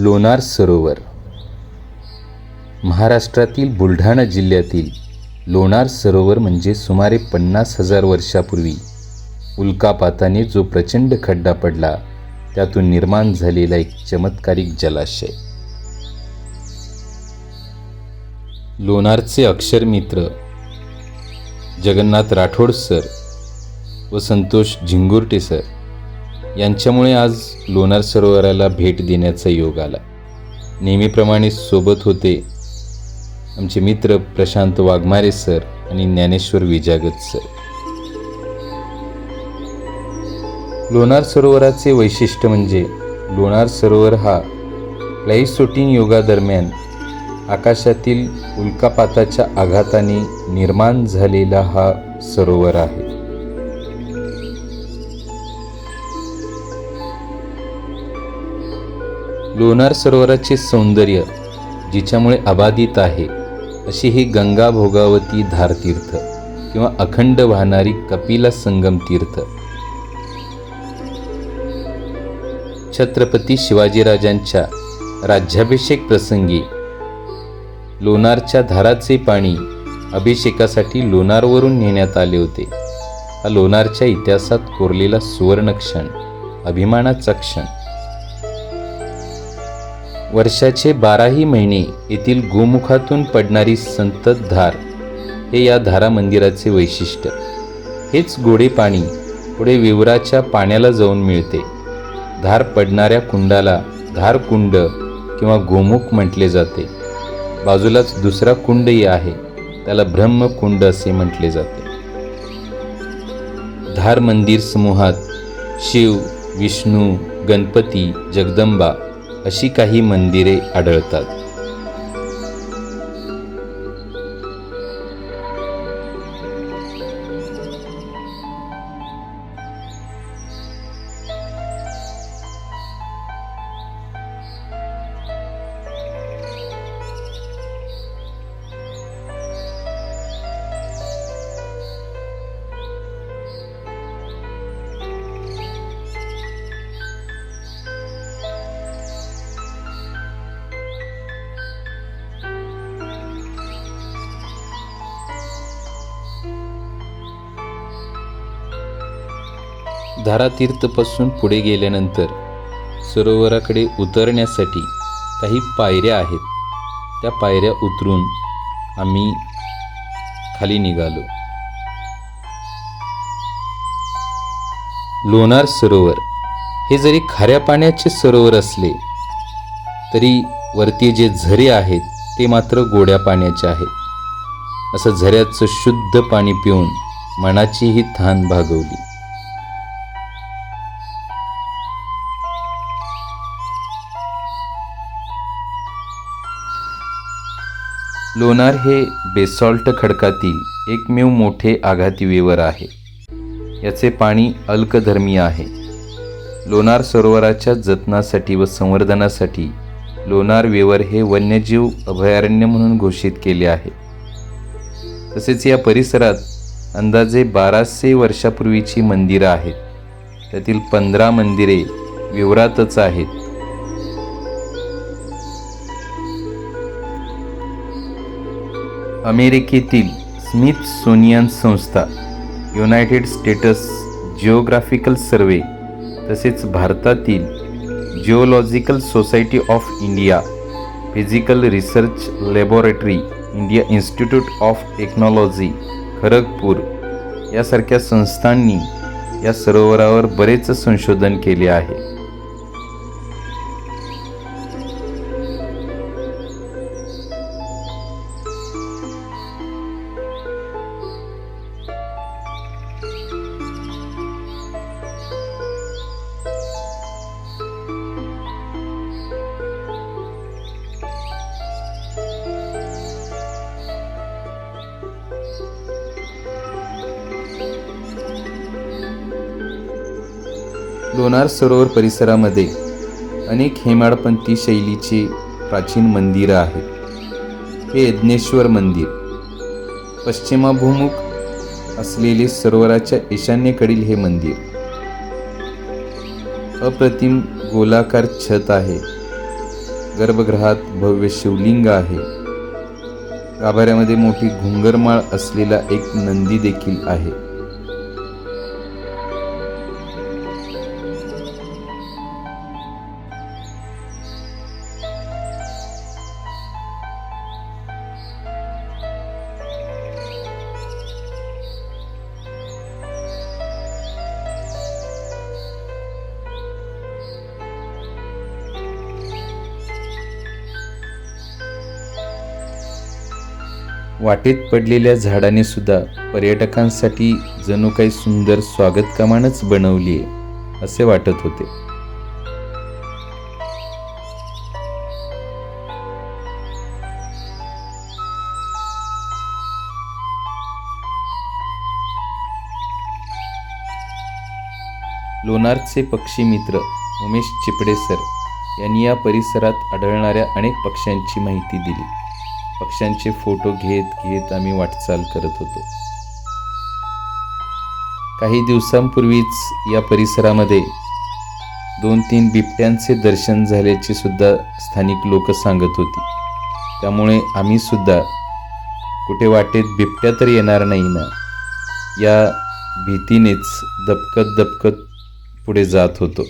लोणार सरोवर. महाराष्ट्रातील बुलढाणा जिल्ह्यातील लोणार सरोवर म्हणजे सुमारे पन्नास हजार वर्षापूर्वी उल्कापाताने जो प्रचंड खड्डा पडला त्यातून निर्माण झालेला एक चमत्कारिक जलाशय. लोणारचे अक्षरमित्र जगन्नाथ राठोड सर व संतोष झिंगुर्टे सर यांच्यामुळे आज लोणार सरोवराला भेट देण्याचा योग आला. नेहमीप्रमाणे सोबत होते आमचे मित्र प्रशांत वाघमारे सर आणि ज्ञानेश्वर विजागत सर. लोणार सरोवराचे वैशिष्ट्य म्हणजे लोणार सरोवर हा प्लाइसोटीन योगादरम्यान आकाशातील उल्कापाताच्या आघाताने निर्माण झालेला हा सरोवर आहे. लोणार सरोवराचे सौंदर्य जिच्यामुळे अबाधित आहे अशी ही गंगा भोगावती धारतीर्थ किंवा अखंड वाहणारी कपिला संगम तीर्थ. छत्रपती शिवाजीराजांच्या राज्याभिषेक प्रसंगी लोणारच्या धाराचे पाणी अभिषेकासाठी लोणारवरून नेण्यात आले होते. हा लोणारच्या इतिहासात कोरलेला सुवर्ण क्षण अभिमानाचा क्षण. वर्षाचे बाराही महिने येथील गोमुखातून पडणारी संततधार हे या धारा मंदिराचे वैशिष्ट्य. हेच गोडे पाणी पुढे विवराच्या पाण्याला जाऊन मिळते. धार पडणाऱ्या कुंडाला धार कुंड किंवा गोमुख म्हटले जाते. बाजूलाच दुसरा कुंडही आहे त्याला ब्रह्मकुंड असे म्हटले जाते. धार मंदिर समूहात शिव विष्णू गणपती जगदंबा अशी काही मंदिरे आढळतात. धारातीर्थपासून पुढे गेल्यानंतर सरोवराकडे उतरण्यासाठी काही पायऱ्या आहेत. त्या पायऱ्या उतरून आम्ही खाली निघालो. लोणार सरोवर हे जरी खाऱ्या पाण्याचे सरोवर असले तरी वरती जे झरे आहेत ते मात्र गोड्या पाण्याचे आहेत. असं झऱ्याचं शुद्ध पाणी पिऊन मनाचीही थान भागवली. लोणार हे बेसॉल्ट खडकातील एकमेव मोठे आघाती विवर आहे. याचे पाणी अल्कधर्मीय आहे. लोणार सरोवराच्या जतनासाठी व संवर्धनासाठी लोणार वेवर हे वन्यजीव अभयारण्य म्हणून घोषित केले आहे. तसेच या परिसरात अंदाजे बाराशे वर्षापूर्वीची मंदिरं आहेत. त्यातील पंधरा मंदिरे विवरातच आहेत. अमेरिकेतील स्मिथ सोनियन संस्था युनायटेड स्टेटस जिओग्राफिकल सर्वे तसेच भारतातील geological society of India physical research laboratory India institute of technology Kharagpur यासारख्या संस्थांनी या सरोवरावर बरेच संशोधन केले आहे. लोणार सरोवर परिसरामध्ये अनेक हेमाडपंथी शैलीची प्राचीन मंदिरं आहेत. हे यज्ञेश्वर मंदिर पश्चिमाभिमुख असलेले सरोवराच्या ईशान्येकडील हे मंदिर. अप्रतिम गोलाकार छत आहे. गर्भगृहात भव्य शिवलिंग आहे. गाभाऱ्यामध्ये मोठी घुंगरमाळ असलेला एक नंदी देखील आहे. वाटेत पडलेल्या झाडाने सुद्धा पर्यटकांसाठी जणू काही सुंदर स्वागत कमानच बनवली आहे असे वाटत होते. लोणारचे पक्षी मित्र उमेश चिपडे सर यांनी या परिसरात आढळणाऱ्या अनेक पक्ष्यांची माहिती दिली. पक्ष्यांचे फोटो घेत घेत आम्ही वाटचाल करत होतो. काही दिवसांपूर्वीच या परिसरामध्ये दोन तीन बिबट्यांचे दर्शन झाल्याचे सुद्धा स्थानिक लोक सांगत होती. त्यामुळे आम्ही सुद्धा कुठे वाटेत बिबट्या तर येणार नाही ना या भीतीनेच दबकत दबकत पुढे जात होतो.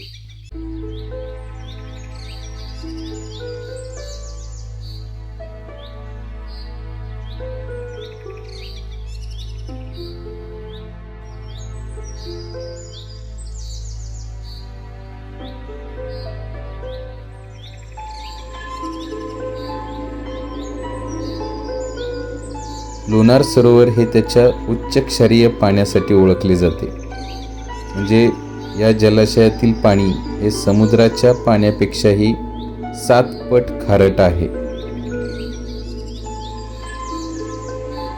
लोणार सरोवर हे त्याच्या उच्च क्षारीय पाण्यासाठी ओळखले जाते. म्हणजे या जलाशयातील पाणी हे समुद्राच्या पाण्यापेक्षाही सात पट खारट आहे.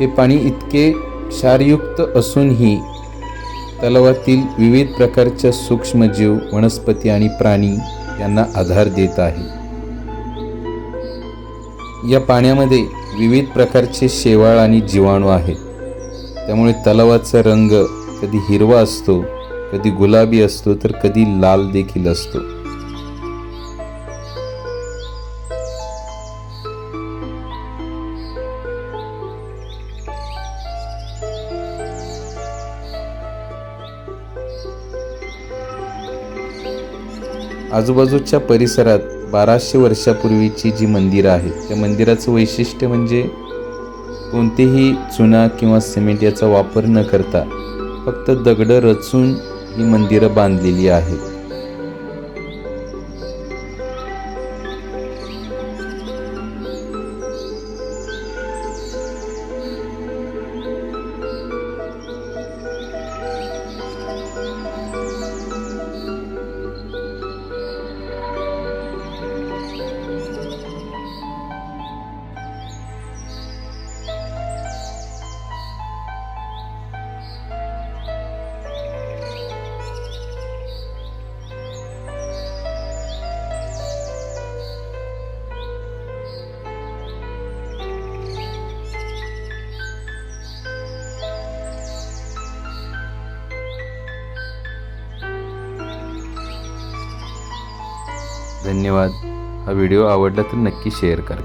हे पाणी इतके क्षारयुक्त असूनही तलावातील विविध प्रकारच्या सूक्ष्मजीव वनस्पती आणि प्राणी यांना आधार देत आहे. या पाण्यामध्ये विविध प्रकारचे शेवाळ आणि जीवाणू आहेत. त्यामुळे तलावाचा रंग कधी हिरवा असतो कधी गुलाबी असतो तर कधी लाल देखील असतो. आजूबाजूच्या परिसरात बाराशे वर्षापूर्वीची जी मंदिरं आहेत त्या मंदिराचं वैशिष्ट्य म्हणजे कोणतेही चुना किंवा सिमेंट याचा वापर न करता फक्त दगडं रचून ही मंदिरं बांधलेली आहेत. धन्यवाद. हा व्हिडिओ आवडला तर नक्की शेअर करा